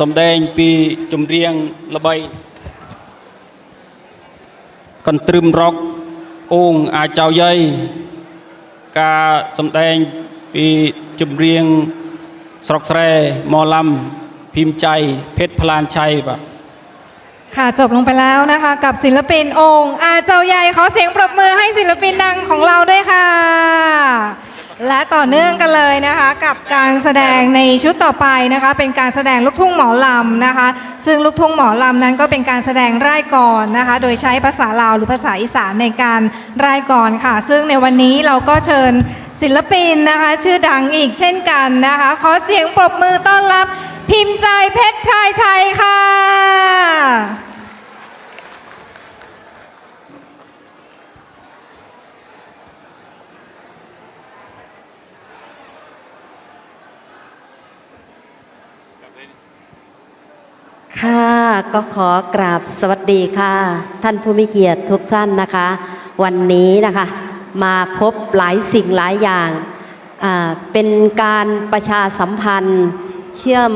សម្ដែងពីចម្រៀងល្បី កន្ទ្រឹមរកអូងអាចៅយាយការសម្ដែងពីចម្រៀងស្រុកស្រែหมอลำพิมพ์ใจเพชรพลานชัยបាទ ค่ะจบลงไปแล้วนะคะ กับศิลปินองค์อาเจ้าใหญ่ขอเสียงปรบมือให้ศิลปินดังของเราด้วยค่ะ และต่อเนื่องกันเลยนะคะกับการแสดงในชุดต่อไปนะคะ เป็นการแสดงลูกทุ่งหมอลำนะคะ ซึ่งลูกทุ่งหมอลำนั้นก็เป็นการแสดงร่ายกรนะคะ โดยใช้ภาษาลาวหรือภาษาอีสานในการร่ายกรค่ะ ซึ่งในวันนี้เราก็เชิญศิลปินนะคะ ชื่อดังอีกเช่นกันนะคะ ขอเสียงปรบมือต้อนรับพิมพ์ใจเพชรพรายชัยค่ะ ค่ะ ก็ขอกราบสวัสดีค่ะ ท่านผู้มีเกียรติทุกท่านนะคะ วันนี้นะคะมาพบหลายสิ่งหลายอย่างาเป็นการประชาสัมพันธ์เชื่อม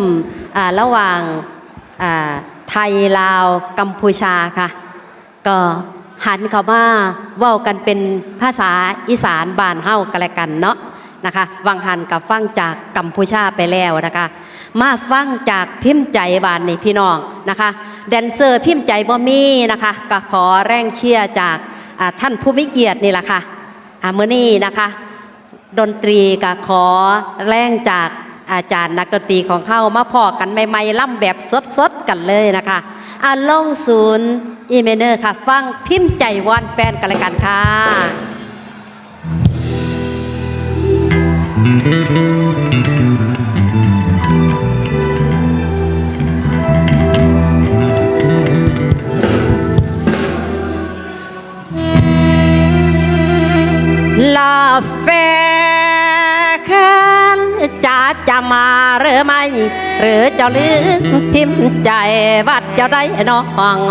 อระหว่างาไทยลาวกัมพูชาค่ะ ก็หันเขามาเว้ากันเป็นภาษาอีสานบ้านเฮากันล้วกันเนาะ นะคะวังหันกับฟังจากกัมพูชาไปแล้วนะคะ มาฟังจากพิมพ์ใจบานนี่พี่น้องนะคะ แดนเซอร์พิมพ์ใจบ่มีนะคะก็ขอแรงเชียร์จากท่านผู้มีเกียรตินี่แหละค่ะอามือนี้นะคะ ดนตรีก็ขอแรงจากอาจารย์นักดนตรีของเขามาพอกันใหม่ๆล่ำแบบสดๆกันเลยนะคะอาลงศูนย์อีเมเนอร์ค่ะ ฟังพิมพ์ใจวอนแฟนกันเลยกันค่ะ ลาแฟกันจะจะมาหรือไม่ หรือจ้าลืมพิมพ์ใจวัดจ้าได้น้อง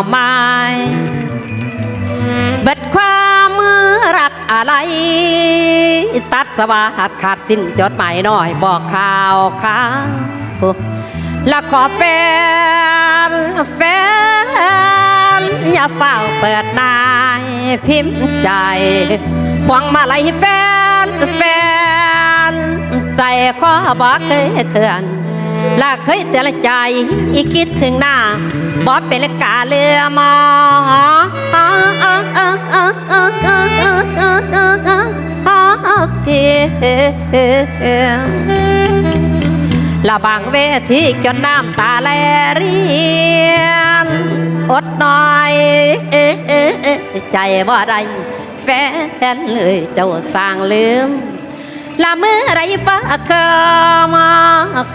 ไม้ อะไร ตัดสวัดขาดสิ้นจดหมายน้อยบอกข่าวข้าแล้วขอแฟนแฟนอย่าเฝ้าเปิดนายพิมพ์ใจหวังมาลัยแฟนแฟนใจขอบอกเคยเขื่อนแลาเคยแต่ละใจอีคิดถึงหน้า บอกเป็นกาเรือมอละบางเวทีจนน้ำตาแลเรียน อดหน่อยใจบ่ได้แฟนเลยเจ้าสร้างลืมละเมื่อไรฟ้าเข้ามา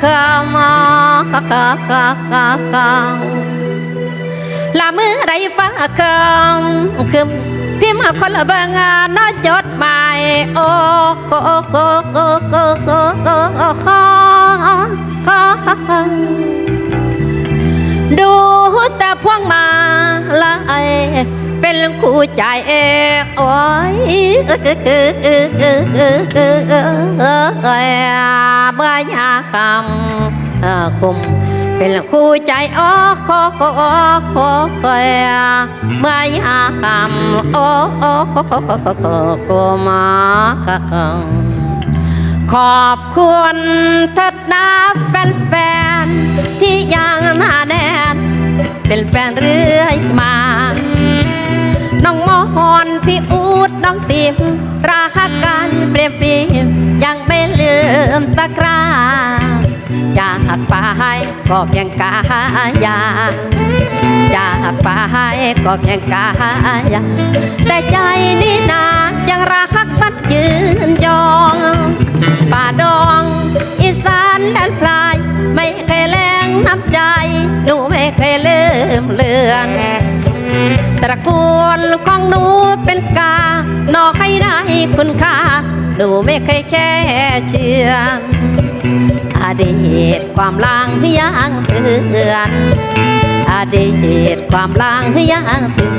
เข้ามาข้าข้าข้าข้า ละมือไรฟ้าเข้าคืมพิมพ์คนละเบงานน้อยจดหมายโอ้โกโกโกโกโกโกโกขอขอดูแต่พวงมาลายเป็นคู่ใจโอ้ยเมื่อยาคำกุม เป็นคู่ใจโอ้โคโคโคเมื่อยาคำโอ้โอ้โคโคโคโคโคโกมาคังขอบคุณทัดนาแฟนๆที่ยังหนาแน่นเป็นแฟนเรื่อยมา น้องมอหอนพี่อูดน้องติมราคากันเปลี่ยนปีมยังไม่ลืมตะกร้า จากไปก็เพียงกายาจากไปก็เพียงกายาแต่ใจนี่นายังรักมันยืนยองป่าดองอีสานแดนปลาย ไม่เคยแรงน้ำใจ หนูไม่เคยลืมเลือนตระกูลของหนูเป็นกา นอกให้ได้คุณค่า หนูไม่เคยแค่เชื่อ อดีตความลางยังเตือนอดีตความลางยังเตือน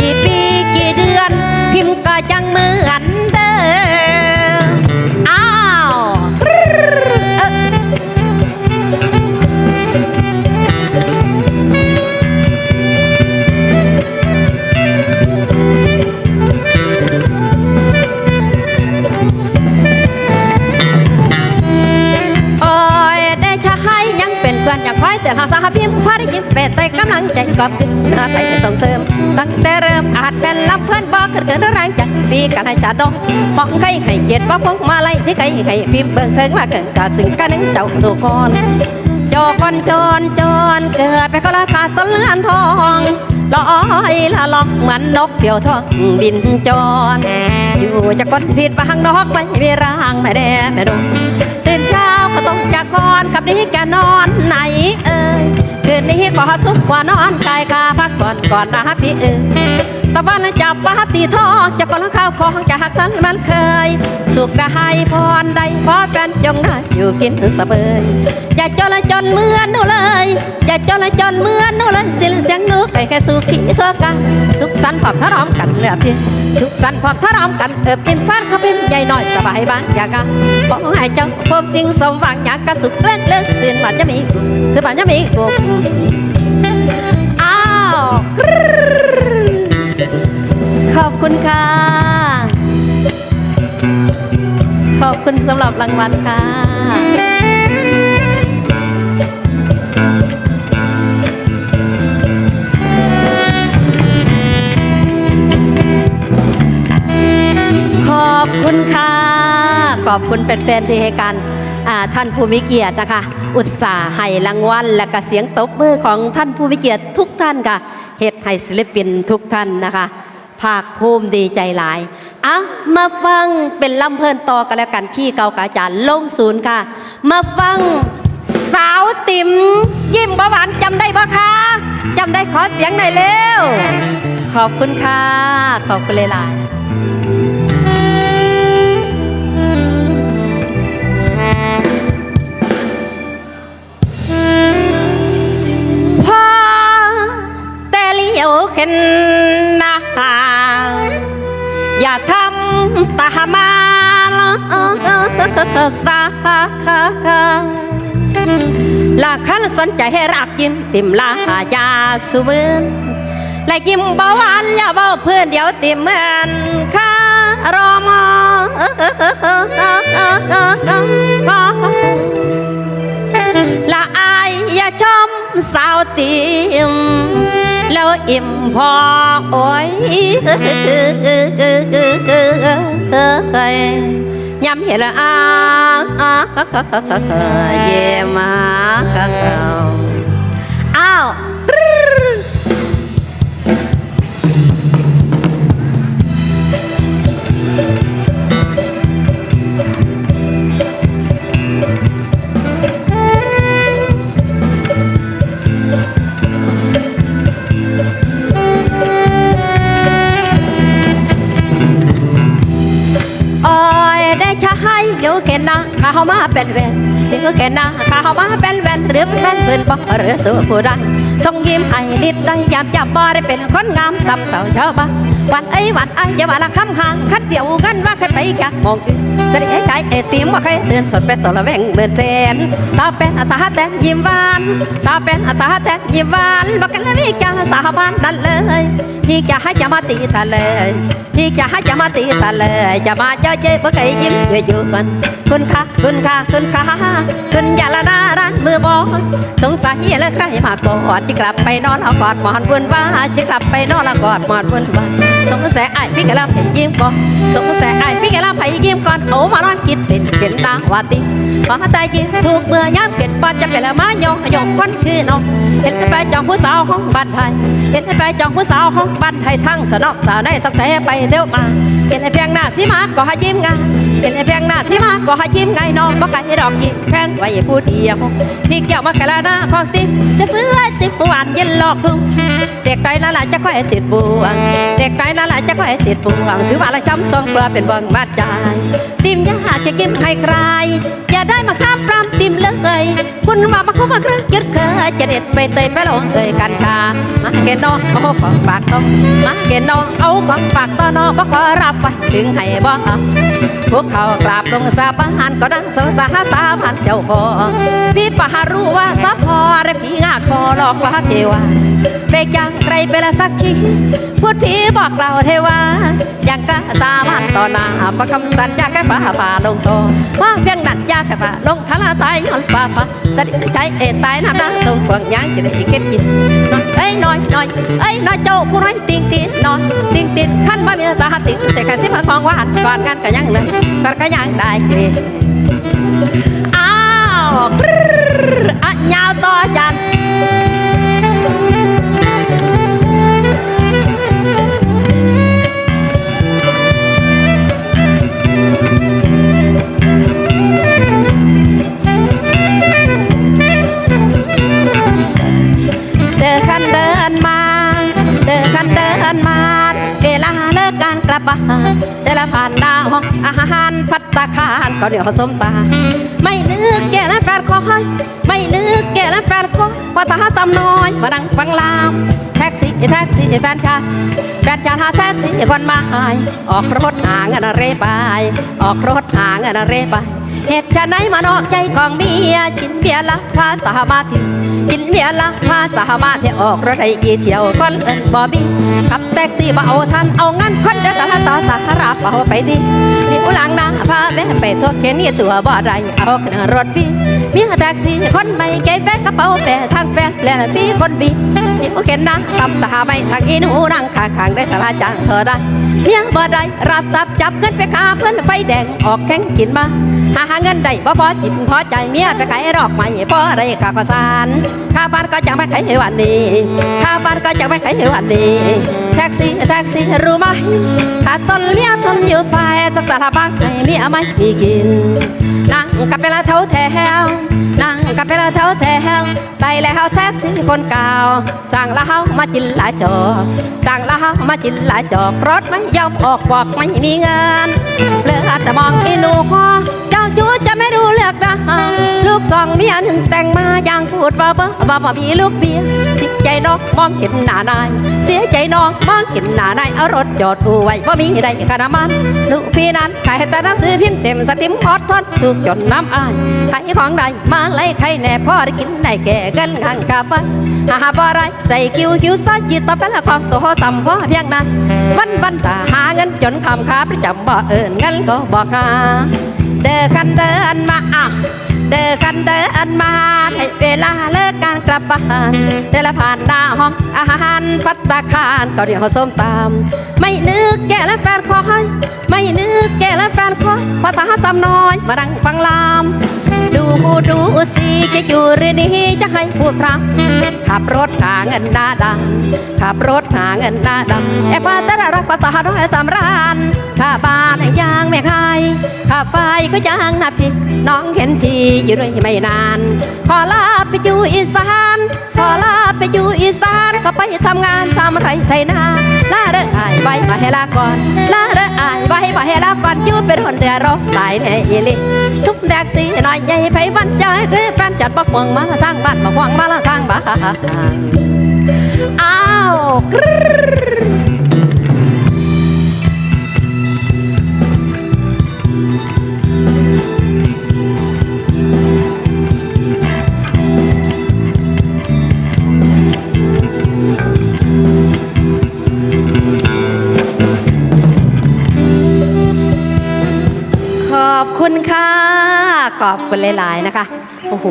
กี่ปีกี่เดือน พิมพ์ก็ยังเหมือน คอยแต่หพิมพ์พาได้ยิ้มเป็ดแต่กำลังใจกอบขึ้นหน้าไทยส่งเสริม ตั้งแต่เริ่มอาจเป็นลำเพื่อนบอกเกิดเกิดแรงใจมีกันให้จัดดอกมองใครให้เกียรติว่าพวกมาไล่ที่ใครให้พิมพ์เบิ่งเถิงมาเกิดกาซึ่งกันนึงเจ้าทุกคนจอกอนจรจรเกิดไปก็ราคาต้นเลือนทองลอยละลอกเหมือนนกเที่ยวทองบินจรอยู่จะกดผิดบางนอกไม่มีร่างไม่แด่ไม่ดง ตื่นเช้าก็ต้องจะกคอนกับนี้แกนอนไหนเอ่ยคืนนี้ก็สุขกว่านอนกายกาพักก่อนก่อนนะพี่เอ่ย ตะวันจับปาตีทองจะก่อนข้าวของจากทันมันเคย สุขได้พรใดพอแฟนจงได้อยู่กินสะเบยอย่าจนละจนเหมือนหนูเลยอย่าจนละจนเหมือนหนูเลยสิ้นเสียงหนูไก่แค่สุขีทั่วกันสุขสันต์พร้อมทะรอมกันเหลือเพียงสุขสันต์พร้อมทะรอมกันเอิบอิ่มฟ้านเขาพิมพ์ใหญ่หน่อยสบายบางอยากกันขอให้เจ้าพบสิ่งสมหวังอยากกระสุขเล่นเลิกตื่นบัดจะมีกูตื่นบัดจะมีกูอ้าว ขอบคุณค่ะ ขอบคุณสำหรับรางวัลค่ะ ขอบคุณค่ะ ขอบคุณแฟนๆที่ให้การท่านผู้มีเกียรตินะคะ อุตส่าห์ให้รางวัล และก็เสียงตบมือของท่านผู้มีเกียรติทุกท่านค่ะเหตุให้ศิลปินทุกท่านนะคะ ภาคภูมิดีใจหลายอะมาฟังเป็นลำเพลินต่อกันแล้วกันขี้เกากาจารย์ลงศูนย์ค่ะ มาฟังสาวติ๋มยิ้มบหวานจำได้ปะคะจำได้ขอเสียงหน่อยเร็ว ขอบคุณค่ะ ขอบคุณเลยล่ะ แต่เลี้ยวเข็นน้าอย่าทำตามาสาคาลาคันสนใจให้รักยิ้มติมลายาสุเบืนและยิ้มเบาหวานอย่าเบาเพื่อนเดี๋ยวติมเหมือนข้ารอมอละอายอย่าชมสาวติม แล้วอิ่มพอโอ้ยย้ำเห็นละอาเย่มาอ้ เป็นแวนเดี๋ยวแกนะข้าเขามาเป็นแวนหรือแฟนเพื่อนบ่หรือสู้ผู้ใดทรงยิ้มให้นิดหน่อยยามจับบ่ได้เป็นคนงามซ้ำเสาชาวบ้านวันไอ้วัน ไอ้อย่ามาละคำห่างคัดเจียวกันว่าใครไปแกมองอื่นจะได้ใจเอติมว่าใครเตือนสดเป็นสดละแวงเบิดเซนสาวเป็นอาสาแตนยิ้มหวานสาวเป็นอาสาแตนยิ้มหวานบอกกันแล้ววิจารสาบานนั่นเลยพี่จะให้จะมาตีทะเลยพี่จะให้จะมาตีทะเลยจะมาเจอเจ๊เพื่อไก่ยิ้มอยู่อยู่กันคุณค่ะคุณค่ะคุณค่ะคุณอย่าละนาร้านมือบอยสงสัยแล้วใครมากอดจะกลับไปนอนเอากอดหมอนบุญว่าจะกลับไปนอนเอากอดหมอนบุญว่าสงสัยไอ้พี่กะลาให้ยิ้มก่อนสงสัยไอ้พี่กะลาให้ยิ้มก่อนโอ้มานอนคิดเป็นเป็นตาวาติพอใจยิ้มถูกเมื่อยามเกิดปอดจะเป็นละมายองยองคนคือน้องเห็นไปจองผู้สาวของบ้านไทย เห็นไปจองผู้สาวของบ้านไทยทั้งสนอกสาวในต้งแต่ไปเที่ยวมาเห็นไอ้เพียงหน้าสีมาก็ให้ยิ้มไงเห็นไอ้เพียงหน้าสีมาก็ให้ยิ้มไงน้องบ่ไก่ดอกยิ้มแข้งไว้พูดเดียวพี่เกี่ยวมากะลาหน้าของติมจะซื้อไอติมหวานเย็นหลอกลุง เด็กไตนั่นแหละจะค่อยติดบวง เด็กไตนั่นแหละจะค่อยติดบวง ถือว่าละจำสองเปลือเป็นบวงบาดใจติมยากจะกินให้ใคร อย่าได้มาข้ามปรามติม เลยคุณว่ามาคุ้มมาครื่งยึดเคยจะเด็ดไปเตยไปลงเอ่ยกัญชา มาเกณฑ์น้องเอาของฝากต้องมาเกณฑ์น้องเอาของฝากต่อน้องบ่ขอรับไปถึงให้บ่พวกเขากราบลงสาบานก็ดังสงสารสาบานเจ้าของพี่ปหารู้ว่าสะพอและพี่งากพอหลอกว่าเทวาเบกยังใครไปละสักที พูดผีบอกเราเทว่ายังกล้าสามันต่อหน้าพระคำสัญญาแค่ฝ่าฝ่าลงโตว่าเพียงนัดยาแค่ฝ่าลงทะลาตายย้อนฝ่าฝ่าจะได้ใช้เอตายน้ำน้ำตรงเปลืองยางสิได้เก็ดกินน้อยเอ้ยน้อยน้อยเอ้ยน้อยเจ้าผู้น้อยติงติงน้อยติงติงขั้นว่ามีสาหัสติงเสกสิบของวานก่อนกันก็ยังเลยก่อนก็ยังได้เกอ้าวกรึ๊ดอะยาวต่อจัน เดินขันเดินมา เดินขันเดินมา เวลาเลิกการกลับบ้านเดินละผ่านดาวห้องอาหารพัตตาคารก็เดี๋ยวสมตา ไม่นึกแก่และแฟนคอยไม่นึกแก่และแฟนคอยพอตาตำน้อยมาดังฟังลามแท็กซี่แท็กซี่แฟนชาแฟนชาหาแท็กซี่คนมาหายออกรถหาเงินเรไปออกรถหาเงินเรไปเหตุชะไหนมานอกใจของเมียกินเบียร์ละพาสามาธิ กินเบียร์ละพาสามาธิออกรถไอ้กี่เที่ยวคนเอินบอบี้ขับแท็กซี่มาเอาทันเอางั้นคนเดินตาตาสาราเป่าไปดินี่อุลังนาพาแม่ไปทั่วเข็นี่ตัวบ่ได้เอาขึ้นรถฟรีเมียแท็กซี่คนไม่เก๋แฟนกระเป๋าแปะทางแฟนและฟรีคนบีนี่ผู้เข็นนะตำตาไม่ทางอินหูนั่งข้างได้สาราจ้างเธอได้เมียบ่ได้รับทรัพย์จับเงินไปคาเพื่อนไฟแดงออกแข่งกินมา หาหาเงินได้บ่พอจิตพอใจเมียไปขายรอกใหม่พอได้ค่าข้าวสารค่าบ้านก็จะไม่ขายวันนี้ข้าบ้านก็จะไม่ขายวันนี้ แท็กซี่แท็กซี่รู้ไหมขาดต้นเมียทนอยู่ไปสักตาละบักให้เมียไม่มีกินนั่ง กับเวลาเท่าแถวนั่งกับเวลาเท่าแถวไต่แล้วแท็กซี่คนเก่าสั่งแล้วมาจินลาจอสั่งแล้วมาจินลาจอกรถไม่ยอมออกบอกไม่มีเงินเลือดแต่มองอีหนูพอเจ้าจูจะไม่รู้เลือกนะลูกสองเมียหนึ่งแต่งมาอย่างพูดว่าบ่ว่าบ่มีลูกเมียสิใจน้องมองเห็นหน้านาย เสียใจน้องมองเห็นหน้านายเอารถจอดผู้ไว้บ่มีใดกระมันลูกพี่นั้นขายแต่หนังสือพิมพ์เต็มสติมอดทนถูกจนน้ำอายขายของใดมาไล่ใครแน่พ่อได้กินได้แก่กันข้างกาไฟหาบ่ไรใส่คิวคิวซอยจิตต่อไปละของตัวต่ำพ่อเพียงนั้นวันวันตาหาเงินจนคำค้าประจำบ่เอิญเงินก็บ่หาเดินคันเดินมาอะ เดินคันเดินมาในเวลาเลิกการกลับบ้านเดินผ่านหน้าห้องอาหารพัตตาคารก็เดี๋ยวเขาส้มตามไม่นึกแก่และแฟนคอยไม่นึกแก่และแฟนคอยพอตาตำน้อยมาดังฟังลามดูดูสิจะอยู่หรือนี้จะให้พูดพรำขับรถหาเงินหน้าดำขับรถหาเงินหน้าดำแอบมาแต่ละรักภาษาด้อยสำรานข้าบ้านยางไม่ใครข้าไฟก็ยางนาพี่ น้องเห็นทีอยู่ด้วยไม่นาน พอลาไปอยู่อีสานพอลาไปอยู่อีสานก็ไปทำงานทำไรไถนาลาเด้ออายไว้มาให้ลาก่อนลาเด้ออายไว้มาให้ลาก่อนอยู่เป็นคนเดือดร้อนหลายแน่อีลิทุกแดกสีน่อยใหญ่ไผวันใจคือแฟนจัดบักหวงมาทางบ้านบักวงมาทางบ้านอ้าว อบคุณหลายๆนะคะ โอ้โห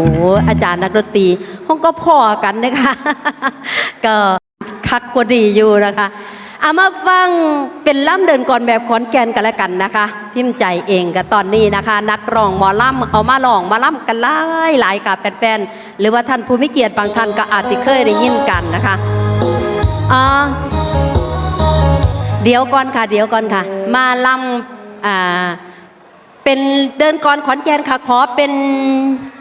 อาจารย์นักดนตรีห้องก็พอกันนะคะ ก็คักกว่าดีอยู่นะคะเอามาฟังเป็นล่ำเดินก่อนแบบขอนแก่นกันแล้วกันนะคะ พิมพ์ใจเองกับตอนนี้นะคะ นักร้องหมอล่ำเอามาลองมาล่ำกันหลายหลายกับแฟนๆหรือว่าท่านผู้มิเกียรติบางท่านก็อาจจะเคยได้ยินกันนะคะอ่าเดี๋ยวก่อนค่ะ เดี๋ยวก่อนค่ะ มาล่ำอ่า เป็นเดินก่อนขอนแก่นค่ะ ขอเป็น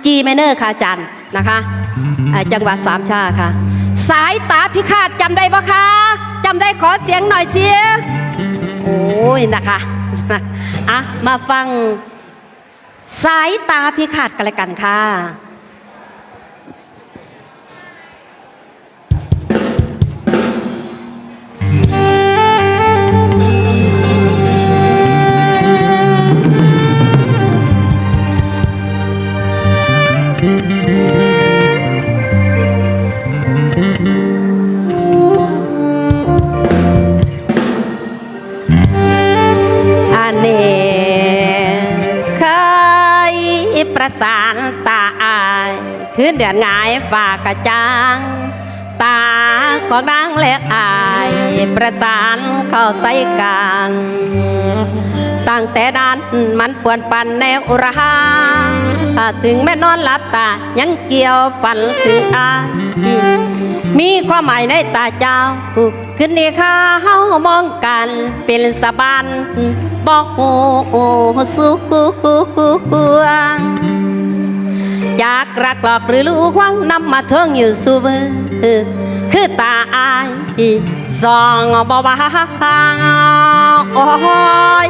G minor ค่ะอาจารย์นะคะอ่าจังหวัดสามชาค่ะ สายตาพิฆาตจำได้ปะคะจำได้ขอเสียงหน่อยเชียโอ้ยนะคะอะมาฟังสายตาพิฆาตกันเลยกันค่ะ คืนเดือนงายฝากกระจางตาของนางและอายประสานเข้าใส่กันตั้งแต่นั้นมันปวนปันแนวอุราถ้าถึงแม่นอนหลับตา ยังเกี่ยวฝันถึงอายมีความหมายในตาเจ้าคืนนี้ข้าเฮามองกันเป็นสะบานบอกโอ้สู้วง จากรักหลอกหรือลูกวังนำมาเทิงอยู่สู่มือคือตาอายสองบ่บ่าโอ้ย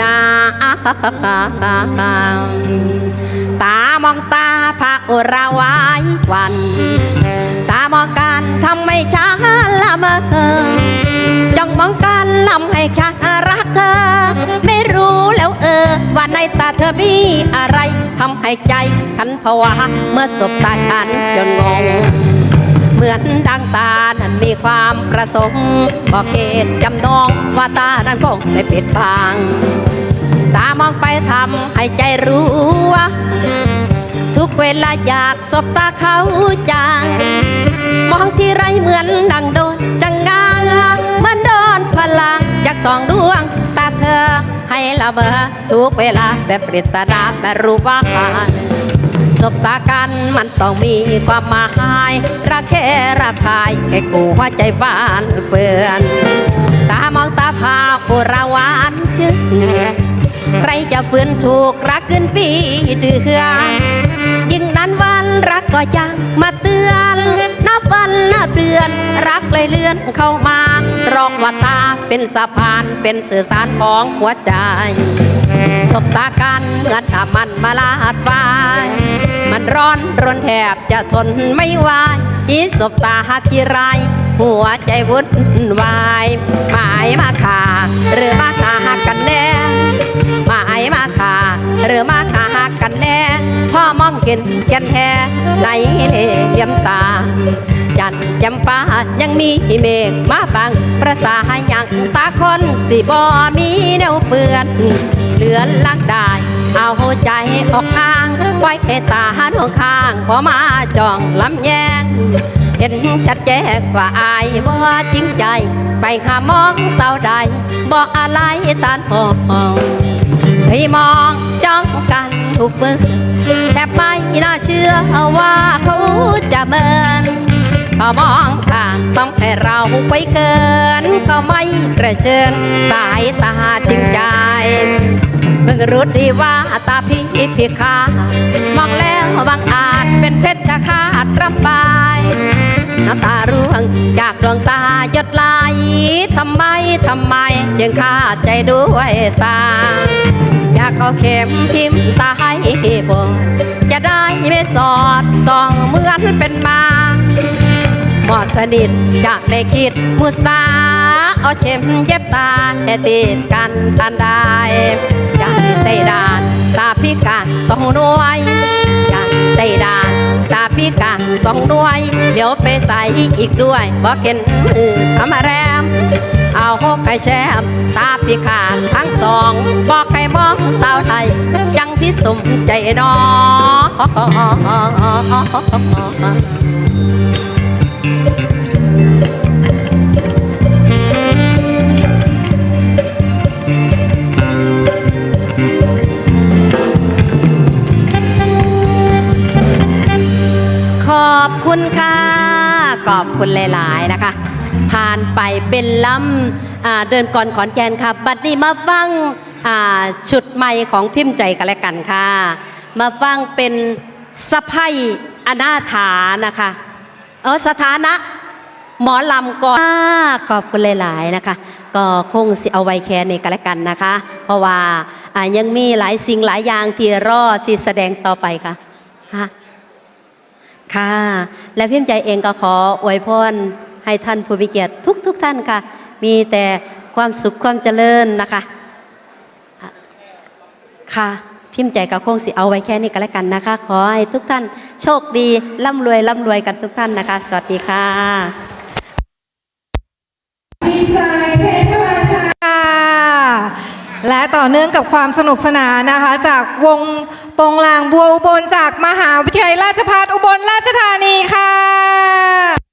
ลาตามองตาพระอุระวายวัน ตามองกันทำไม่ช้าละเมอจ้องมองกันลำให้ช้า ในตาเธอมีอะไรทำให้ใจฉันผวาเมื่อสบตาฉันจนงง เหมือนดังตานั้นมีความประสงค์บอกเกตจำนองว่าตานั้นคงไม่ปิดบังตามองไปทำให้ใจรู้ว่า ทุกเวลาอยากสบตาเขาจางมองที่ไรเหมือนดังโดนจังงางเหมันโดนพลังจากสองดวง อ ให้ละเมอทุกเวลาแบบปริตนาแต่รู้ว่าการสบตากันมันต้องมีความหมายรักแค่รักคายแค่กูหัวใจฟานเฟือน ตามองตาพาอุราวานจึงใครจะฝืนถูกรักเกินปีเดือนยิ่งนั้นวันรักก็ยังมาเตือน วันนับเดือน รักเลยเลื่อนเข้ามารองว่าตาเป็นสะพานเป็นสื่อสารของหัวใจสบตากันเหมือนถ้ามันมาลาดฟ้ามันร้อนรนแทบจะทนไม่ไหวอีสบตาทีไรหัวใจวุ่นวายหมายมาขาหรือมาขาหักกันแน่ มายมาขาหรือมาขาหักกันแน่พ่อมองเห็นแกนแท้ในเหลี่ยมตา จันจำฟ้ายังมีเมฆมาบังประสาอย่างตาคนสิบ่มีแนวเปื้อนเหลือนลักได้เอาใจออกข้างไว้ให้ตาหนข้างพอมาจ้องลำแยงเห็นชัดแจ้งว่าอายบ่จริงใจ ไปหามองเศร้าใดบอกอะไรตานหอง ให้มองจ้องกันทุกมือแต่ไม่น่าเชื่อว่าเขาจะเมินเขามองผ่านต้องให้เราไปเกิน ก็ไม่กระเชิญสายตาจริงใจเพิ่งรู้ดีว่าตาพี่พิฆาตมองแล้วบางอาจเป็นเพชรคาตรำบาย น้ำตาร่วง จากดวงตาหยดไหลทำไมทำไมยังขาดใจด้วยตา อยากเอาเข็มทิ่มตาให้บนจะได้ไม่สอดส่องเหมือนเป็นมาหมอดสนิทจะไม่คิดมุสาเอาเข็มเย็บตาให้ติดกันทันได้อยากได้ดานตาพิการสองน่วยอยากได้ดาน พี่การสองด้วยเดี๋ยวไปใส่อีกด้วยบอกเก็นมือทำแรม เอาหกไก่แชมตาพี่ขาดทั้งสอง บอกให้มองสาวไทย ยังสิสมใจนอ อบคุณค่ะ ขอบคุณหลาย ๆ นะคะ ผ่านไปเป็นลำเดินก่อนขอนแก่นค่ะ บัดนี้มาฟังชุดใหม่ของพิมพ์ใจกันแล้วกันค่ะ มาฟังเป็นสะพ้ยอนาถานะคะ เออสถานะหมอลำก่อนอขอบคุณหลาย ๆ นะคะ ก็คงสิเอาไว้แค่นี้กันแล้วกันนะคะ เพราะว่าอ่ายังมีหลายสิ่งหลายอย่างที่รอสิแสดงต่อไปค่ะฮะ ค่ะ และพิมพ์ใจเองก็ขออวยพรให้ท่านผู้มีเกียรติทุกทกๆท่านค่ะ มีแต่ความสุขความเจริญนะคะ ค่ะพิมพ์ใจก็คงสิเอาไว้แค่นี้ก็แล้วกันนะคะ ขอให้ทุกท่านโชคดีร่ำรวยร่ำรวยกันทุกท่านนะคะ สวัสดีค่ะค่ะ และต่อเนื่องกับความสนุกสนานนะคะ จากวงโปงลางบัวอุบลจากมหาวิทยาลัยราชภัฏอุบลราชธานีค่ะ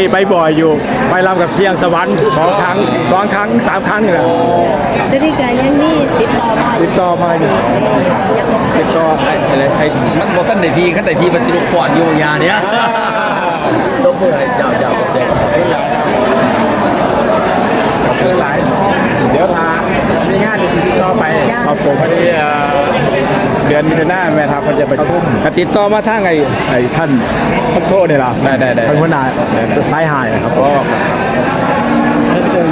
ไปไปบ่อยอยู่ไปรำกับเชียงสวรรค์สองครั้งสองครั้งสามครั้งนี่แหละตอนนี้ก็ยังมีติดต่อมาติดต่อมาอยู่ติดต่อไอ้อะไรไอ้มันบอกขั้นไหนทีขั้นไหนทีมันสิลุกก่อนอยู่ยาเนี้ยต้องเบื่อเจ้า ติดต่อมาทางไอ้ไอ้ท่านท่านโทษเนี่ยล่ะได้ได้ได้ ท่านหัวหน้าสายหายนะครับ ก็เป็น